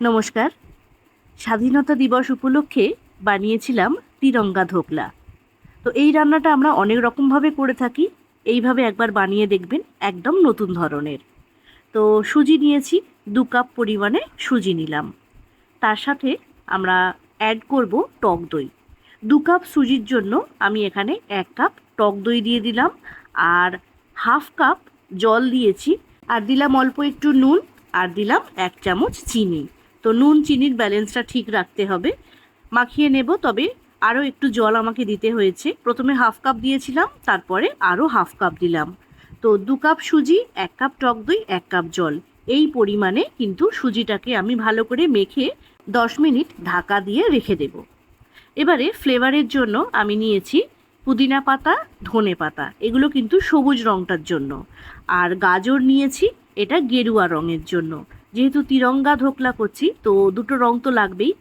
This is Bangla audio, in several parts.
নমস্কার। স্বাধীনতা দিবস উপলক্ষে বানিয়েছিলাম তিরঙ্গা ধোকলা। তো এই রান্নাটা আমরা অনেক রকমভাবে করে থাকি, এইভাবে একবার বানিয়ে দেখবেন একদম নতুন ধরনের। তো সুজি নিয়েছি, দু কাপ পরিমাণে সুজি নিলাম। তার সাথে আমরা অ্যাড করব টক দই। দু কাপ সুজির জন্য আমি এখানে এক কাপ টক দই দিয়ে দিলাম আর হাফ কাপ জল দিয়েছি। আর দিলাম অল্প একটু নুন আর দিলাম এক চামচ চিনি। তো নুন, চিনির ব্যালেন্সটা ঠিক রাখতে হবে। মাখিয়ে নেব, তবে আরও একটু জল আমাকে দিতে হয়েছে। প্রথমে হাফ কাপ দিয়েছিলাম, তারপরে আরও হাফ কাপ দিলাম। তো দু কাপ সুজি, এক কাপ টক দই, এক কাপ জল। এই পরিমাণে কিন্তু সুজিটাকে আমি ভালো করে মেখে দশ মিনিট ঢাকা দিয়ে রেখে দেব। এবারে ফ্লেভারের জন্য আমি নিয়েছি পুদিনা পাতা, ধনে পাতা। এগুলো কিন্তু সবুজ রঙটার জন্য। আর গাজর নিয়েছি, এটা গেরুয়া রঙের জন্য। যেহেতু তিরঙ্গা ধোকলা করছি, তো দুটো রং তো লাগবেই।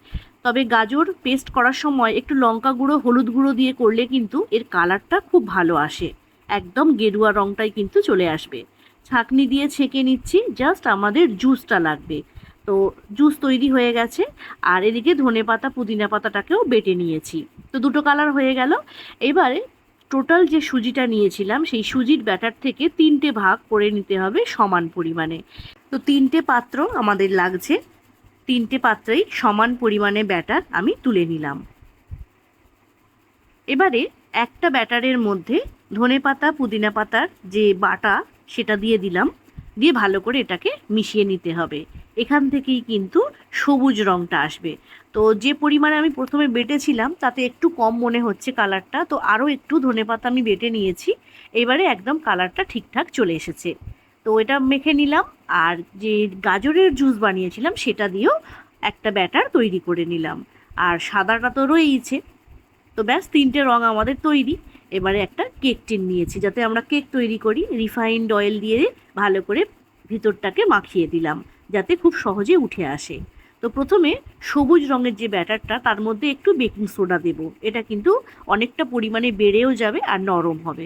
তবে গাজর পেস্ট করার সময় একটু লঙ্কা গুঁড়ো, হলুদ গুঁড়ো দিয়ে করলে কিন্তু এর কালারটা খুব ভালো আসে। একদম গেরুয়া রংটাই কিন্তু চলে আসবে। ছাঁকনি দিয়ে ছেঁকে নিচ্ছি জাস্ট আমাদের জুসটা লাগবে। তো জুস তৈরি হয়ে গেছে, আর এদিকে ধনে পাতা, পুদিনা পাতাটাকেও বেটে নিয়েছি। তো দুটো কালার হয়ে গেল। এবারে টোটাল যে সুজিটা নিয়েছিলাম, সেই সুজির ব্যাটার থেকে তিনটে ভাগ করে নিতে হবে সমান পরিমাণে। তো তিনটে পাত্র আমাদের লাগছে। তিনটে পাত্রেই সমান পরিমাণে ব্যাটার আমি তুলে নিলাম। এবারে একটা ব্যাটারের মধ্যে ধনে পাতা, পুদিনা পাতার যে বাটা, সেটা দিয়ে দিলাম। দিয়ে ভালো করে এটাকে মিশিয়ে নিতে হবে। এখান থেকেই কিন্তু সবুজ রঙটা আসবে। তো যে পরিমাণে আমি প্রথমে বেটেছিলাম, তাতে একটু কম মনে হচ্ছে কালারটা। তো আরও একটু ধনে পাতা আমি বেটে নিয়েছি। এবারে একদম কালারটা ঠিকঠাক চলে এসেছে। তো এটা মেখে নিলাম, আর যে গাজরের জুস বানিয়েছিলাম সেটা দিয়েও একটা ব্যাটার তৈরি করে নিলাম। আর সাদাটা তো রয়েইছে। তো ব্যাস, তিনটে রঙ আমাদের তৈরি। এবারে একটা কেক টিন নিয়েছি, যাতে আমরা কেক তৈরি করি। রিফাইন্ড অয়েল দিয়ে ভালো করে ভিতরটাকে মাখিয়ে দিলাম, যাতে খুব সহজে উঠে আসে। তো প্রথমে সবুজ রঙের যে ব্যাটারটা, তার মধ্যে একটু বেকিং সোডা দেব। এটা কিন্তু অনেকটা পরিমাণে বেড়েও যাবে আর নরম হবে।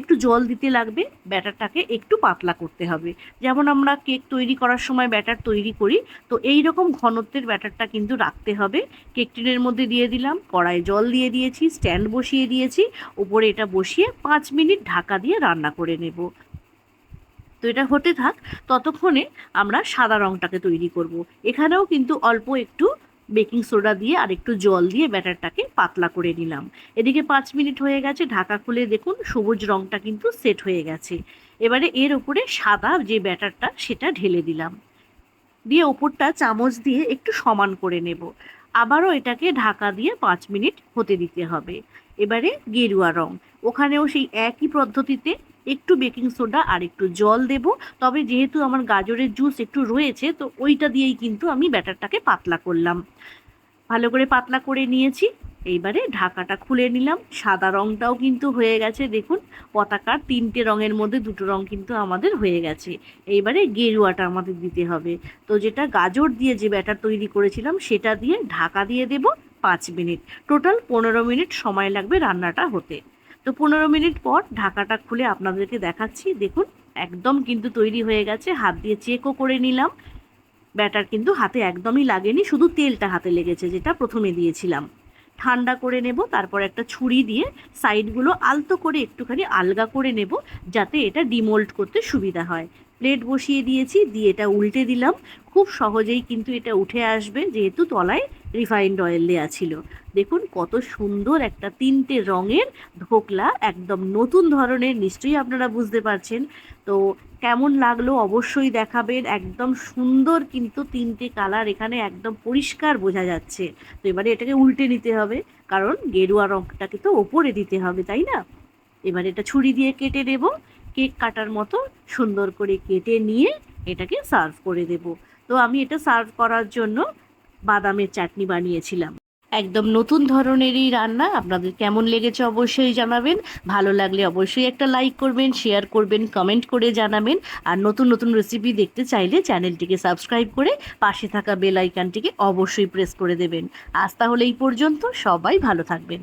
একটু জল দিতে লাগবে, ব্যাটারটাকে একটু পাতলা করতে হবে। যেমন আমরা কেক তৈরি করার সময় ব্যাটার তৈরি করি, তো এই রকম ঘনত্বের ব্যাটারটা কিন্তু রাখতে হবে। কেক টিনের মধ্যে দিয়ে দিলাম কড়াই জল দিয়ে দিয়েছি, স্ট্যান্ড বসিয়ে দিয়েছি, উপরে এটা বসিয়ে পাঁচ মিনিট ঢাকা দিয়ে রান্না করে নেব। তো এটা হতে থাক, ততক্ষণে আমরা সাদা রঙটাকে তৈরি করব। এখানেও কিন্তু অল্প একটু বেকিং সোডা দিয়ে আর একটু জল দিয়ে ব্যাটারটাকে পাতলা করে নিলাম। এদিকে পাঁচ মিনিট হয়ে গেছে, ঢাকা খুলে দেখুন সবুজ রঙটা কিন্তু সেট হয়ে গেছে। এবারে এর উপরে সাদা যে ব্যাটারটা সেটা ঢেলে দিলাম। দিয়ে ওপরটা চামচ দিয়ে একটু সমান করে নেব। আবারও এটাকে ঢাকা দিয়ে পাঁচ মিনিট হতে দিতে হবে। এবারে গেরুয়া রং। ওখানেও সেই একই পদ্ধতিতে একটু বেকিং সোডা আর একটু জল দেব। তবে যেহেতু আমার গাজরের জুস একটু রয়েছে, তো ওইটা দিয়েই কিন্তু আমি ব্যাটারটাকে পাতলা করলাম। ভালো করে পাতলা করে নিয়েছি। এইবারে ঢাকাটা খুলে নিলাম। সাদা রঙটাও কিন্তু হয়ে গেছে, দেখুন। পতাকার তিনটে রঙের মধ্যে দুটো রং কিন্তু আমাদের হয়ে গেছে। এইবারে গেরুয়াটা আমাদের দিতে হবে। তো যেটা গাজর দিয়ে যে ব্যাটার তৈরি করেছিলাম, সেটা দিয়ে ঢাকা দিয়ে দেব পাঁচ মিনিট। টোটাল পনেরো মিনিট সময় লাগবে রান্নাটা হতে। তো পনেরো মিনিট পর ঢাকাটা খুলে আপনাদেরকে দেখাচ্ছি। দেখুন, একদম কিন্তু তৈরি হয়ে গেছে। হাত দিয়ে চেকও করে নিলাম। ব্যাটার কিন্তু হাতে একদমই লাগেনি, শুধু তেলটা হাতে লেগেছে, যেটা প্রথমে দিয়েছিলাম। ঠান্ডা করে নেব, তারপর একটা ছুরি দিয়ে সাইডগুলো আলতো করে একটুখানি আলগা করে নেব, যাতে এটা ডিমোল্ড করতে সুবিধা হয়। প্লেট বসিয়ে দিয়েছি, দিয়ে এটা উল্টে দিলাম। খুব সহজেই কিন্তু এটা উঠে আসবে, যেহেতু তলায় রিফাইন্ড অয়েল দেওয়া ছিল। দেখুন কত সুন্দর একটা তিনটে রঙের ধোকলা একদম নতুন ধরনের, নিশ্চয়ই আপনারা বুঝতে পারছেন। তো কেমন লাগল অবশ্যই দেখাবেন, একদম সুন্দর কিন্তু তিনটে কালার এখানে একদম পরিষ্কার বোঝা যাচ্ছে। তো এবারে এটাকে উল্টে নিতে হবে, কারণ গেরুয়া রঙটাকে তো ওপরে দিতে হবে, তাই না? এবার এটা ছুরি দিয়ে কেটে নেব কেক কাটার মতো সুন্দর করে কেটে নিয়ে এটাকে সার্ভ করে দেব। তো আমি এটা সার্ভ করার জন্য বাদামের চাটনি বানিয়েছিলাম। একদম নতুন ধরনের এই রান্না। আপনাদের কেমন লেগেছে অবশ্যই জানাবেন। ভালো লাগলে অবশ্যই একটা লাইক করবেন, শেয়ার করবেন, কমেন্ট করে জানাবেন। আর নতুন নতুন রেসিপি দেখতে চাইলে চ্যানেলটিকে সাবস্ক্রাইব করে পাশে থাকা বেল আইকনটিকে অবশ্যই প্রেস করে দেবেন। আজ তাহলে এই পর্যন্ত সবাই ভালো থাকবেন।